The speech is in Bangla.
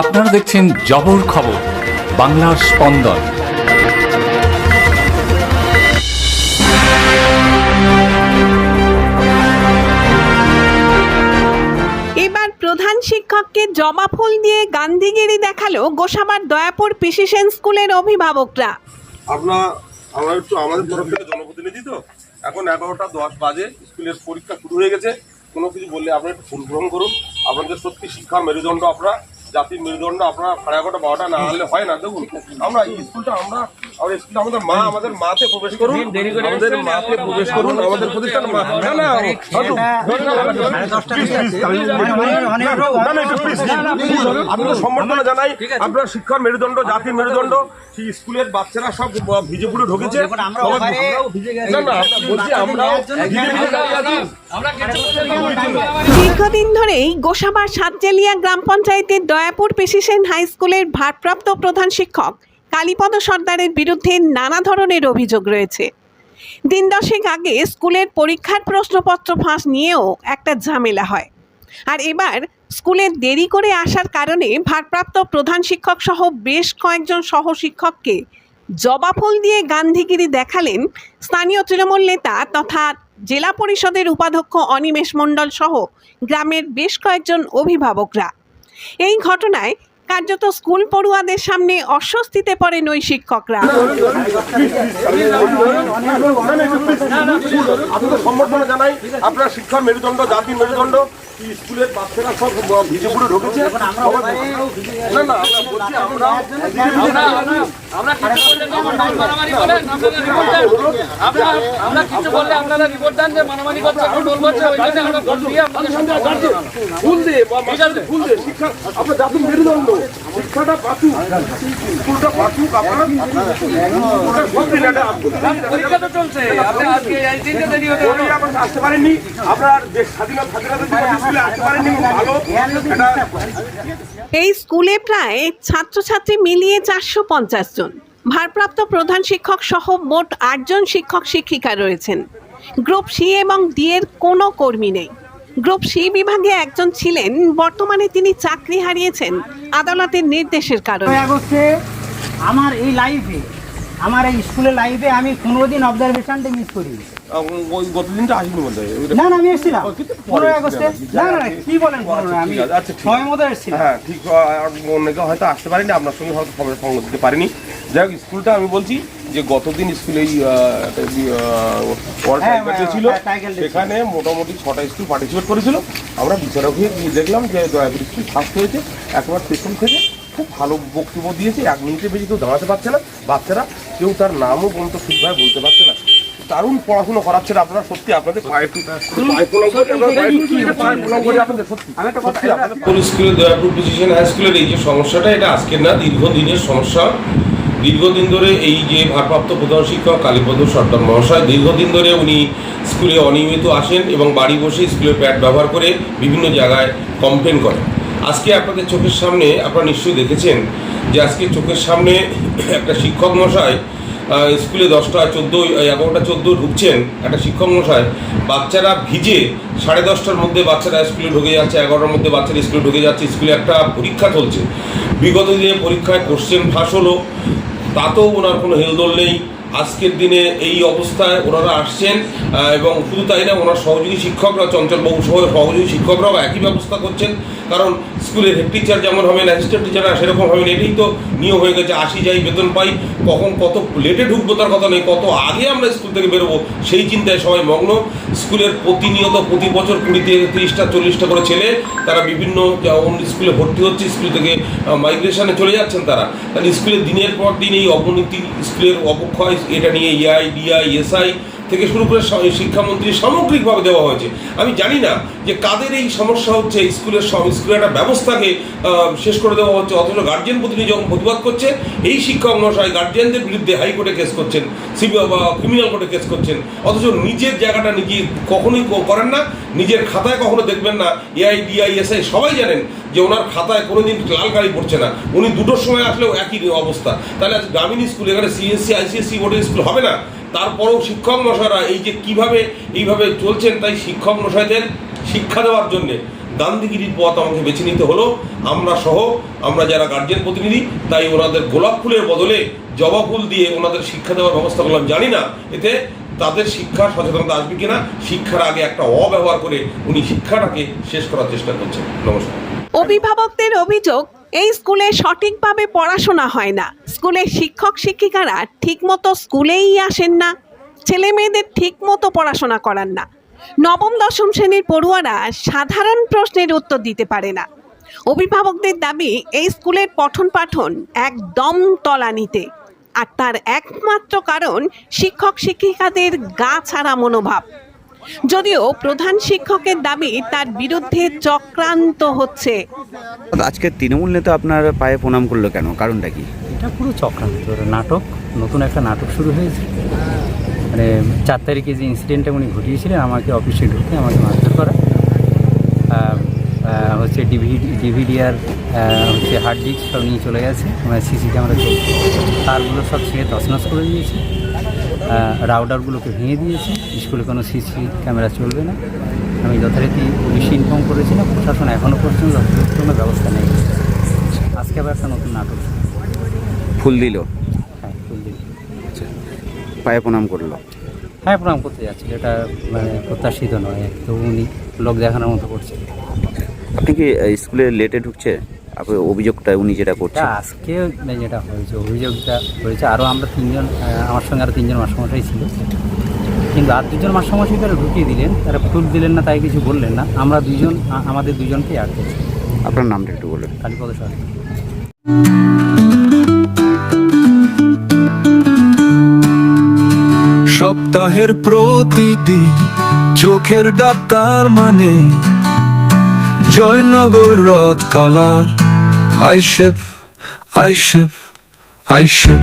আপনারা দেখছেন জবর খবর বাংলার স্পন্দন। এবার প্রধান শিক্ষককে জবা ফুল দিয়ে গান্ধীগিরি দেখাল গোসাবার দয়াপুর পিসিসেন স্কুলের অভিভাবকরা। আপনার আমরা একটু আমাদের তরফ থেকে জনপ্রতিনিধি তো? এখন এগারোটা দশ বাজে স্কুলের পরীক্ষা শুরু হয়ে গেছে। কোনো কিছু বললে আপনারা একটু ফুল গ্রহণ করুন। আপনাদের সত্যি শিক্ষা মেরুদণ্ড আপনারা। জাতির মেরুদণ্ড আপনারা সাড়ে এগারোটা বারোটা না হলে হয় না দেখুন আমরা স্কুলটা আমরা আমাদের স্কুলটা আমাদের মা আমাদের মাতে প্রবেশ করুন আমাদের মাতে প্রবেশ করুন আমাদের প্রতিষ্ঠান মা না না সম্বর্ধনা জানাই আপনার শিক্ষা মেরুদণ্ড জাতির মেরুদণ্ড সেই স্কুলের বাচ্চারা সব ভিজে পুড়ে ঢুকেছে না না বলছি আমরা দীর্ঘদিন ধরেই গোসাবার সাতজেলিয়া গ্রাম পঞ্চায়েতের দয়াপুর পিসিসেন হাই স্কুলের ভারপ্রাপ্ত প্রধান শিক্ষক কালীপদ সর্দারের বিরুদ্ধে নানা ধরনের অভিযোগ রয়েছে। দিন দশেক আগে স্কুলের পরীক্ষার প্রশ্নপত্র ফাঁস নিয়েও একটা ঝামেলা হয়। আর এবার স্কুলে দেরি করে আসার কারণে ভারপ্রাপ্ত প্রধান শিক্ষক সহ বেশ কয়েকজন সহ শিক্ষককে জবা ফুল দিয়ে গান্ধীগিরি দেখালেন স্থানীয় তৃণমূল নেতা তথা জেলা পরিষদের উপাধ্যক্ষ অনিমেষ মণ্ডল সহ গ্রামের বেশ কয়েকজন অভিভাবকরা। এই ঘটনায় কার্যত স্কুল পড়ুয়াদের সামনে অস্বস্তিতে পড়েন ওই শিক্ষকরা। সম্বর্ধনা জানাই আপনার শিক্ষা মেরুদণ্ড জাতির মেরুদণ্ড স্কুলের বাচ্চারা সব ভিজে পুড়ে ঢুকেছে? না না আমরা আমরা আমরা কিছু বললে যেমন মারামারি করেন আপনারা রিপোর্ট দেন। আমরা আমরা কিছু বললে আপনারা রিপোর্ট দেন যে মারামারি করছে টোল করছে ওই জন্য আমরা ভোট দিয়ে আপনাদের সঙ্গে ফুল দে ফুল দে শিক্ষা আপনার জাতির মেরুদণ্ড। শিক্ষাটা বাঁচুক। স্কুলটা বাঁচুক আপনার স্কুলটা সব দিন পরীক্ষা তো চলছে। আপনি আজকে এই দিনটা দেরি হতে ওই আপনার আসতে পারেননি। আপনার দেশ স্বাধীনতা স্বাধীনতা দিবস স্কুলে আসতে পারেননি খুব ভালো। এই স্কুলে প্রায় ছাত্রছাত্রী মিলিয়ে চারশো পঞ্চাশ জন। ভারপ্রাপ্ত প্রধান শিক্ষক সহ মোট আটজন শিক্ষক শিক্ষিকা রয়েছেন। গ্রুপ সি এবং ডি এর কোনো কর্মী নেই। গ্রুপ সি বিভাগে একজন ছিলেন। বর্তমানে তিনি চাকরি হারিয়েছেন আদালতের নির্দেশের কারণে। আগস্টে আমার এই লাইফে আমার এই স্কুলের লাইফে আমি কোনোদিন অবজারভেশনটা মিস করি ওই গত দিনটা আসেনি বলতে না না আমি এসেছিলাম। কিন্তু পনেরোই আগস্টে। না না না, কি বলেন আমি আচ্ছা, ছয় মতো এসেছিলাম। হ্যাঁ ঠিক আর অনেকে হয়তো আসতে পারেনি আপনার সঙ্গে হয়তো খবরের সঙ্গ দিতে পারিনি। যাই হোক স্কুলটা আমি বলছি যে গতদিন স্কুলে হ্যাঁ, টাইগার ছিল হ্যাঁ, ছিল। সেখানে মোটামুটি ছটা স্কুল পার্টিসিপেট করেছিল। আমরা বিচারক হয়ে গিয়ে দেখলাম যে দয়াপুর স্কুল ফার্স্ট হয়েছে একবার পেছন থেকে খুব ভালো বক্তব্য দিয়েছে। এক মিনিটের বেশি কেউ দাঁড়াতে পারছে না। বাচ্চারা কেউ তার নামও পর্যন্ত ঠিকভাবে বলতে পারছে না। দারুণ পড়াশোনা করাচ্ছেন আপনারা সত্যি আপনাদের আপনাদের স্কুল দয়াপুর প্রিসিশন হাই স্কুলের এই যে সমস্যাটা এটা আজকের না দীর্ঘদিনের সমস্যা। দীর্ঘদিন ধরে এই যে ভারপ্রাপ্ত প্রধান শিক্ষক কালীপদ সর্দার মহাশয়, দীর্ঘদিন ধরে উনি স্কুলে অনিয়মিত আসেন এবং বাড়ি বসে স্কুলের প্যাড ব্যবহার করে বিভিন্ন জায়গায় কমপ্লেন করেন। আজকে আপনাদের চোখের সামনে আপনারা নিশ্চয়ই দেখেছেন যে আজকে চোখের সামনে একটা শিক্ষক মশাই স্কুলে দশটা চোদ্দ, এগারোটা চোদ্দ ঢুকছেন একটা শিক্ষক মশাই, বাচ্চারা ভিজে সাড়ে দশটার মধ্যে বাচ্চারা স্কুলে ঢুকে যাচ্ছে, এগারোটার মধ্যে বাচ্চারা স্কুলে ঢুকে যাচ্ছে, স্কুলে একটা পরীক্ষা চলছে। বিগত দিনে পরীক্ষায় কোশ্চেন ফাঁস হলো তাতেও ওনার কোনো হেলদোল নেই। আজকের দিনে এই অবস্থায় ওনারা আসছেন এবং শুধু তাই না, ওনার সহযোগী শিক্ষকরা চঞ্চলবাবু সহ সহযোগী শিক্ষকরাও একই ব্যবস্থা করছেন। কারণ স্কুলের হেড টিচার যেমন হবেন অ্যাসিস্ট্যান্ট টিচাররা সেরকম হবেন এটাই তো নিয়ম হয়ে গেছে। আসি যাই বেতন পাই, কখন কত লেটে ঢুকবো তার কথা নেই কত আগে আমরা স্কুল থেকে বেরোবো, সেই চিন্তায় সবাই মগ্ন। স্কুলের প্রতিনিয়ত প্রতি বছর কুড়ি থেকে তিরিশটা, চল্লিশটা করে ছেলে, তারা বিভিন্ন স্কুলে ভর্তি হচ্ছে, স্কুল থেকে মাইগ্রেশনে চলে যাচ্ছেন তারা। তাহলে স্কুলের দিনের পর দিন এই অবনতি, স্কুলের অবক্ষয় এটা নিয়ে ইআই ডিআই, এসআই থেকে শুরু করে শিক্ষামন্ত্রী সামগ্রিকভাবে দেওয়া হয়েছে। আমি জানি না যে কাদের এই সমস্যা হচ্ছে স্কুলের স্কুলের একটা ব্যবস্থাকে শেষ করে দেওয়া হচ্ছে। অথচ গার্জিয়ান প্রতিনিধি যখন প্রতিবাদ করছে, এই শিক্ষক মহাশয় গার্জিয়ানদের বিরুদ্ধে হাইকোর্টে কেস করছেন সিবি বা ক্রিমিনাল কোর্টে কেস করছেন। অথচ নিজের জায়গাটা নিজে কখনোই করেন না, নিজের খাতায় কখনো দেখবেন না, এআই, ডিআই, এসআই সবাই জানেন যে ওনার খাতায় কোনোদিন লাল গাড়ি পড়ছে না। উনি দুটোর সময় আসলেও একই অবস্থা। তাহলে আজ গ্রামীণ স্কুল, এখানে সিএসসি আইসিএসসি বোর্ডের স্কুল হবে না? তারপরেও শিক্ষক মশাইরা এই যে কীভাবে এইভাবে চলছেন তাই শিক্ষক মশাইদের শিক্ষা দেওয়ার জন্যে গান্ধীগিরির পথ আমাকে বেছে নিতে হলো। আমরা সহ, আমরা যারা গার্জিয়ান প্রতিনিধি, তাই ওনাদের গোলাপ ফুলের বদলে জবা ফুল দিয়ে ওনাদের শিক্ষা দেওয়ার ব্যবস্থা করলাম জানি না। এতে তাদের শিক্ষা সচেতনতা আসবে কিনা? শিক্ষার আগে একটা অব্যবহার করে উনি শিক্ষাটাকে শেষ করার চেষ্টা করছেন। নমস্কার। অভিভাবকদের অভিযোগ, এই স্কুলে সঠিকভাবে পড়াশোনা হয় না। স্কুলের শিক্ষক, শিক্ষিকারা ঠিকমতো স্কুলেই আসেন না। ছেলে মেয়েদের ঠিকমতো পড়াশোনা করান না। নবম, দশম শ্রেণির পড়ুয়ারা সাধারণ প্রশ্নের উত্তর দিতে পারে না। অভিভাবকদের দাবি, এই স্কুলের পঠন পাঠন একদম তলানিতে আর তার একমাত্র কারণ শিক্ষক, শিক্ষিকাদের গা ছাড়া মনোভাব। যদিও প্রধান শিক্ষকের দাবি তার বিরুদ্ধে চক্রান্ত হচ্ছে। আজকে তৃণমূল নেতা আপনার পায়ে প্রণাম করল কেন? কারণটা কি? এটা পুরো চক্রান্ত নাটক নতুন একটা নাটক শুরু হয়েছে। মানে চার তারিখে যে ইনসিডেন্টটা উনি ঘটিয়েছিলেন আমাকে অফিসে ঢুকে আমাকে মারধর করা। হচ্ছে ডিভিডি ডিভিডিআর হচ্ছে হার্ড ডিস্ক সব নিয়ে চলে গেছে। মানে সিসি ক্যামেরা চলছে তারগুলো সব ছিঁড়ে তছনছ করে দিয়েছে। রাউডারগুলোকে ভেঙে দিয়েছে। স্কুলে কোনো সিসি ক্যামেরা চলবে না। আমি যথারীতি পুলিশে ইনফর্ম করেছিলাম প্রশাসন এখনও পর্যন্ত কোনো ব্যবস্থা নেই। আজকে আবার একটা নতুন নাটক। ফুল দিল। হ্যাঁ ফুল দিন পায়ে প্রণাম করল। হ্যাঁ প্রণাম করতে যাচ্ছি। এটা মানে প্রত্যাশিত নয় তো উনি লোক দেখানোর মতো করছে। আপনি কি স্কুলে লেটে ঢুকছে? আপনার অভিযোগটা উনি যেটা করছে এটা আজকে যেটা হয়েছে অভিযোগটা হয়েছে আরও আমরা তিনজন আমার সঙ্গে আরও তিনজন মাস্টারমশাই ছিল। কিন্তু আর দুজন মাস্টারমশাই তারা ঢুকিয়ে দিলেন তারা ফুল দিলেন না তাই কিছু বললেন না। আমরা দুজন আমাদের দুজনকেই আটকেছি আপনার নামটা একটু বলুন। কালীপদ সরকার সপ্তাহের প্রতিদিন চোখের ডাক্তার মানে জয়নগর রথ colour. I ship, I ship, I ship.